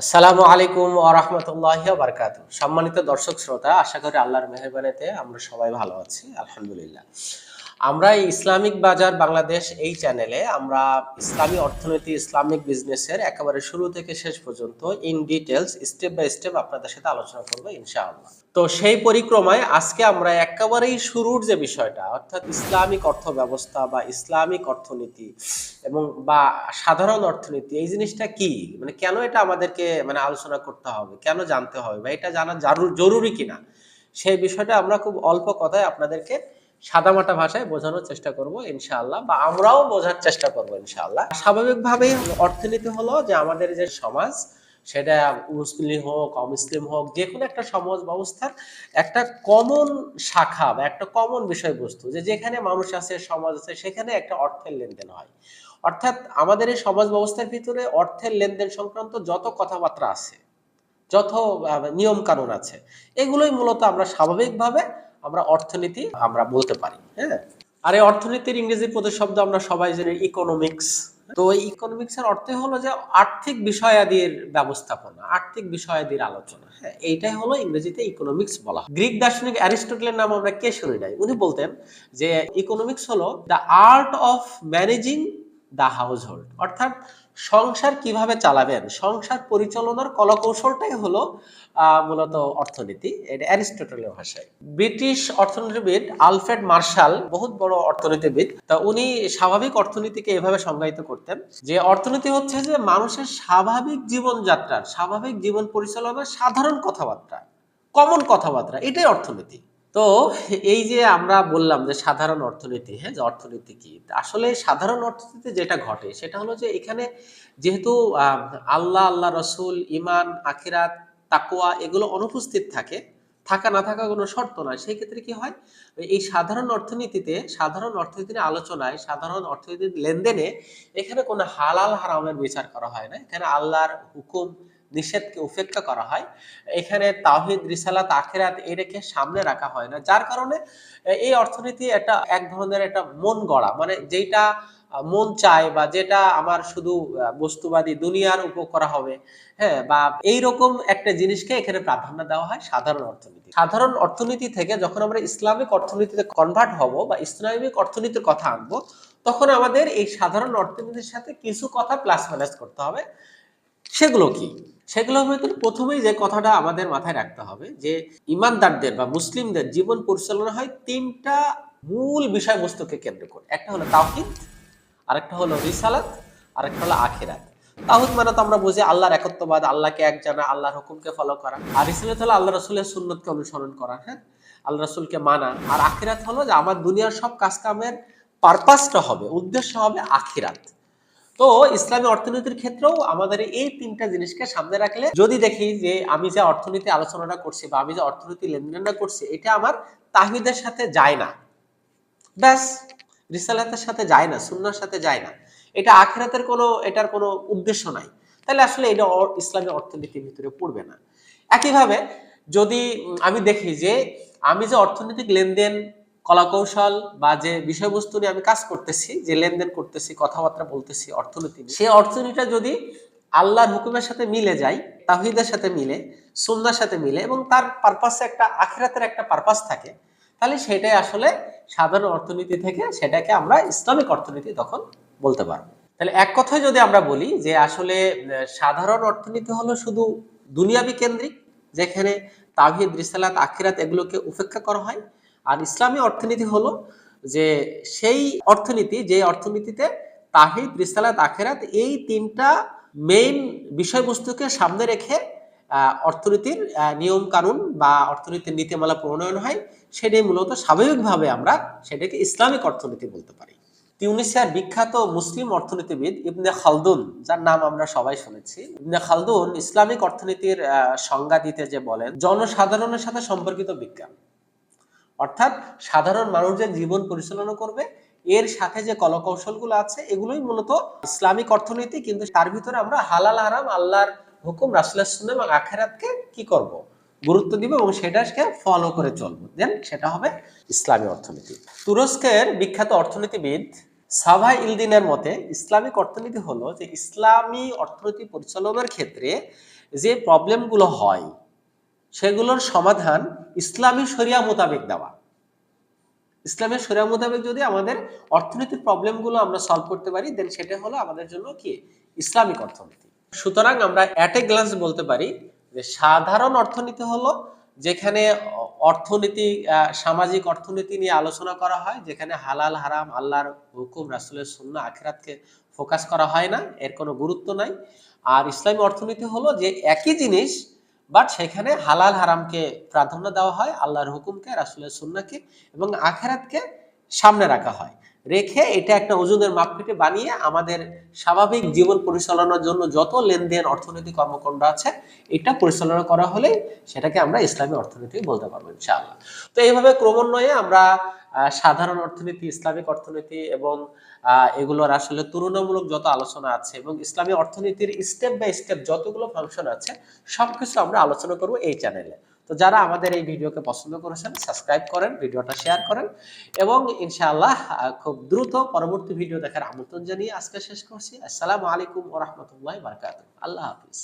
আসসালামু আলাইকুম আরহামতুল্লাহ বারকাত সম্মানিত দর্শক শ্রোতা, আশা করি আল্লাহর মেহরবানিতে আমরা সবাই ভালো আছি, আলহামদুলিল্লাহ। আমরা ইসলামিক বাজার বাংলাদেশ এই চ্যানেলে আমরা ইসলামী অর্থনীতি, ইসলামিক বিজনেসের একেবারে শুরু থেকে শেষ পর্যন্ত in details step by step আপনাদের সাথে আলোচনা করব ইনশাআল্লাহ। তো সেই পরিক্রমায় আজকে আমরা একেবারেই শুরুর যে বিষয়টা, অর্থাৎ ইসলামিক অর্থ ব্যবস্থা বা ইসলামিক অর্থনীতি এবং বা সাধারণ অর্থনীতি, এই জিনিসটা কি? মানে কেন এটা আমাদেরকে মানে আলোচনা করতে হবে? কেন জানতে হবে? বা এটা জানা জারু- জরুরি কিনা? সেই বিষয়টা আমরা খুব অল্প কথায় আপনাদেরকে সাদামাটা ভাষায় বোঝানোর চেষ্টা করব, ইনশাআল্লাহ, বা আমরাও বোঝার চেষ্টা করব, ইনশাআল্লাহ। স্বাভাবিকভাবেই অর্থনীতি হলো যে আমাদের যে সমাজ, সেটা মুসলিম হোক, অমুসলিম হোক, যে কোনো একটা সমাজ ব্যবস্থার একটা কমন শাখা বা একটা কমন বিষয়বস্তু, যে যেখানে মানুষ আছে, সমাজ আছে, সেখানে একটা অর্থের লেনদেন হয়। অর্থাৎ আমাদের এই সমাজ ব্যবস্থার ভিতরে অর্থের লেনদেন সংক্রান্ত যত কথাবার্তা আছে, যত নিয়ম কানুন আছে, এগুলোই মূলত আমরা স্বাভাবিকভাবে আমরা অর্থনীতি আমরা বলতে পারি হ্যাঁ? আর এই অর্থনীতির ইংরেজি প্রতিশব্দ আমরা সবাই জানি ইকোনমিক্স তো ইকোনমিক্স এর অর্থ হলো যে আর্থিক বিষয়াদির ব্যবস্থাপনা, আর্থিক বিষয়াদির আলোচনা হ্যাঁ? এইটাই হলো ইংরেজিতে ইকোনমিক্স বলা গ্রিক দার্শনিক অ্যারিস্টটলের নাম আমরা কে শুনি নাই? উনি বলতেন যে ইকোনমিক্স হলো the art of managing the household অর্থাৎ সংসার কীভাবে চালাবেন? সংসার পরিচালনার কলাকৌশলটাই হলো মূলত অর্থনীতি। এটা অ্যারিস্টটলের ভাষায়। ব্রিটিশ অর্থনীতিবিদ আলফ্রেড মার্শাল, বহুত বড় অর্থনীতিবিদ, তা উনি স্বাভাবিক অর্থনীতিকে এভাবে সংজ্ঞায়িত করতেন যে, অর্থনীতি হচ্ছে যে মানুষের স্বাভাবিক জীবনযাত্রার স্বাভাবিক জীবন পরিচালনার সাধারণ কথাবার্তা কমন কথাবার্তা, এটাই অর্থনীতি। তো এই যে আমরা বললাম যে সাধারণ অর্থনীতি হ্যাঁ যে অর্থনীতি কি? আসলে সাধারণ অর্থনীতিতে যেটা ঘটে, সেটা হলো যে এখানে যেহেতু আল্লাহ আল্লাহ রসুল ইমান আখিরাত তাকোয়া এগুলো অনুপস্থিত থাকে, থাকা না থাকা কোনো শর্ত নয়। সেই ক্ষেত্রে কি হয়? এই সাধারণ অর্থনীতিতে, সাধারণ অর্থনীতির আলোচনায়, সাধারণ অর্থনীতির লেনদেনে এখানে কোনো হালাল হারামের বিচার করা হয় না। এখানে আল্লাহর হুকুম নিষেধকে উপেক্ষা করা হয়। এখানে তাহিদ রিসালাত, আখেরাত এই রেখে সামনে রাখা হয় না। যার কারণে এই অর্থনীতি একটা এক ধরনের একটা মন গড়া মানে যেটা মন চায় বা যেটা আমার শুধু বস্তুবাদী দুনিয়ার উপর করা হবে হ্যাঁ বা এইরকম একটা জিনিসকে এখানে প্রাধান্য দেওয়া হয় সাধারণ অর্থনীতি। সাধারণ অর্থনীতি থেকে যখন আমরা ইসলামিক অর্থনীতিতে কনভার্ট হব বা ইসলামিক অর্থনীতির কথা আনব, তখন আমাদের এই সাধারণ অর্থনীতির সাথে কিছু কথা প্লাস মাইনাস করতে হবে। সেগুলো কি? সেগুলো ভিতরে প্রথমেই যে কথাটা আমাদের মাথায় রাখতে হবে যে ইমানদারদের বা মুসলিমদের জীবন পরিচালনা হয় তিনটা মূল বিষয়বস্তুকে কেন্দ্র করে। একটা হলো তাওহিদ, আরেকটা হলো রিসালাত, আরেকটা হলো আখিরাত। তাহুদ মানে তো আমরা বুঝি আল্লাহর একত্ববাদ, আল্লাহকে এক জানা, আল্লাহর হুকুমকে ফলো করা। আর রিসালাত হলো আল্লাহ রসুলের সুন্নতকে অনুসরণ করা হ্যাঁ? আল্লাহ রসুলকে মানা। আর আখিরাত হলো যে আমার দুনিয়ার সব কাজকামের পারপাসটা হবে, উদ্দেশ্য হবে আখিরাত। তো ইসলামী অর্থনীতির ক্ষেত্রেও আমাদের এই তিনটা জিনিসকে সামনে রাখলে, যদি দেখি যে আমি যে অর্থনীতি আলোচনাটা করছি বা আমি যে অর্থনীতি লেনদেনটা করছি, এটা আমার তাহিদের সাথে যায় না। ব্যাস, রিসালাতের সাথে যায় না সুন্নার সাথে যায় না। এটা আখেরাতের কোনো, এটার কোনো উদ্দেশ্য নাই। তাহলে আসলে এটা ইসলামী অর্থনীতির ভিতরে পড়বে না। একইভাবে যদি আমি দেখি যে আমি যে অর্থনৈতিক লেনদেন কলাকৌশল বা যে বিষয়বস্তু নিয়ে আমি কাজ করতেছি, যে লেনদেন করতেছি, কথাবার্তা বলতেছি, অর্থনীতি সেই অর্থনীতিটা যদি আল্লাহর হুকুমের সাথে মিলে যায় তাহিদের সাথে মিলে, সুন্নার সাথে মিলে এবং তার পারপাসে একটা আখিরাতের একটা পারপাস থাকে, তাহলে সেটাই আসলে সাধারণ অর্থনীতি থেকে সেটাকে আমরা ইসলামিক অর্থনীতি তখন বলতে পারব। তাহলে এক কথায় যদি আমরা বলি যে আসলে সাধারণ অর্থনীতি হলো শুধু দুনিয়াবি কেন্দ্রিক, যেখানে তাহিদ রিসালাত, আখিরাত এগুলোকে উপেক্ষা করা হয় আর ইসলামী অর্থনীতি হলো যে সেই অর্থনীতি, যে অর্থনীতিতে তাহিদ, রিসালাত, আখেরাত এই তিনটা মেইন বিষয়বস্তুকে সামনে রেখে অর্থনীতির নিয়ম কানুন বা অর্থনীতির নীতিমালা প্রণয়ন হয়, সেটাই মূলত স্বাভাবিকভাবে আমরা সেটাকে ইসলামিক অর্থনীতি বলতে পারি। তিউনিসিয়ার বিখ্যাত মুসলিম অর্থনীতিবিদ ইবনে খালদুন, যার নাম আমরা সবাই শুনেছি, ইবনে খালদুন ইসলামিক অর্থনীতির সংজ্ঞা দিতে যে বলেন, জনসাধারণের সাথে সম্পর্কিত বিজ্ঞান। অর্থাৎ সাধারণ মানুষ যে জীবন পরিচালনা করবে, এর সাথে যে কলকৌশলগুলো আছে, এগুলোই মূলত ইসলামিক অর্থনীতি, কিন্তু তার ভিতরে আমরা হালাল আরাম আল্লাহর হুকুম রাসুল্লাহ এবং আখেরাতকে কি করব, গুরুত্ব দিব এবং সেটাকে ফলো করে চলবো। দেন সেটা হবে ইসলামী অর্থনীতি। তুরস্কের বিখ্যাত অর্থনীতিবিদ সাভাই ইলদিনের মতে, ইসলামিক অর্থনীতি হলো যে ইসলামী অর্থনীতি পরিচালনার ক্ষেত্রে যে প্রবলেমগুলো হয়, সেগুলোর সমাধান ইসলামী শরিয়া মোতাবেক দেওয়া। ইসলামের শরিয়া মোতাবেক যদি আমাদের অর্থনীতির প্রবলেমগুলো আমরা সলভ করতে পারি দেন সেটা হলো আমাদের জন্য কি? ইসলামিক অর্থনীতি। সুতরাং আমরা অ্যাট এ গ্লান্স বলতে পারি যে সাধারণ অর্থনীতি হলো যেখানে অর্থনীতি সামাজিক অর্থনীতি নিয়ে আলোচনা করা হয়, যেখানে হালাল, হারাম, আল্লাহর হুকুম, রাসুলের সুন্না আখেরাতকে ফোকাস করা হয় না, এর কোনো গুরুত্ব নাই। আর ইসলামী অর্থনীতি হলো যে একই জিনিস বাট সেখানে হালাল হারামকে প্রাধান্য দেওয়া হয়, আল্লাহর হুকুমকে, রাসুলের সুন্নাকে এবং আখেরাতকে সামনে রাখা হয়। রেখে এটা একটা ওজনের মাপকাঠি বানিয়ে আমাদের স্বাভাবিক জীবন পরিচালনার জন্য যত লেনদেন, অর্থনৈতিক কর্মকাণ্ড আছে, এটা পরিচালনা করা হলে সেটাকে আমরা ইসলামী অর্থনীতি বলতে পারব ইনশাআল্লাহ। তো এইভাবে ক্রমান্বয়ে আমরা সাধারণ অর্থনীতি, ইসলামিক অর্থনীতি এবং এগুলোর আসলে তুলনামূলক যত আলোচনা আছে এবং ইসলামী অর্থনীতির স্টেপ বাই স্টেপ যতগুলো ফাংশন আছে, সবকিছু আমরা আলোচনা করব এই চ্যানেলে তো যারা আমাদের এই ভিডিওকে পছন্দ করেছেন সাবস্ক্রাইব করেন, ভিডিওটা শেয়ার করেন এবং ইনশাআল্লাহ খুব দ্রুত পরবর্তী ভিডিও দেখার আমন্ত্রণ জানিয়ে আজকে শেষ করছি। আসসালামু আলাইকুম ওরহমতুল্লাহ বারকাত আল্লাহ হাফিজ।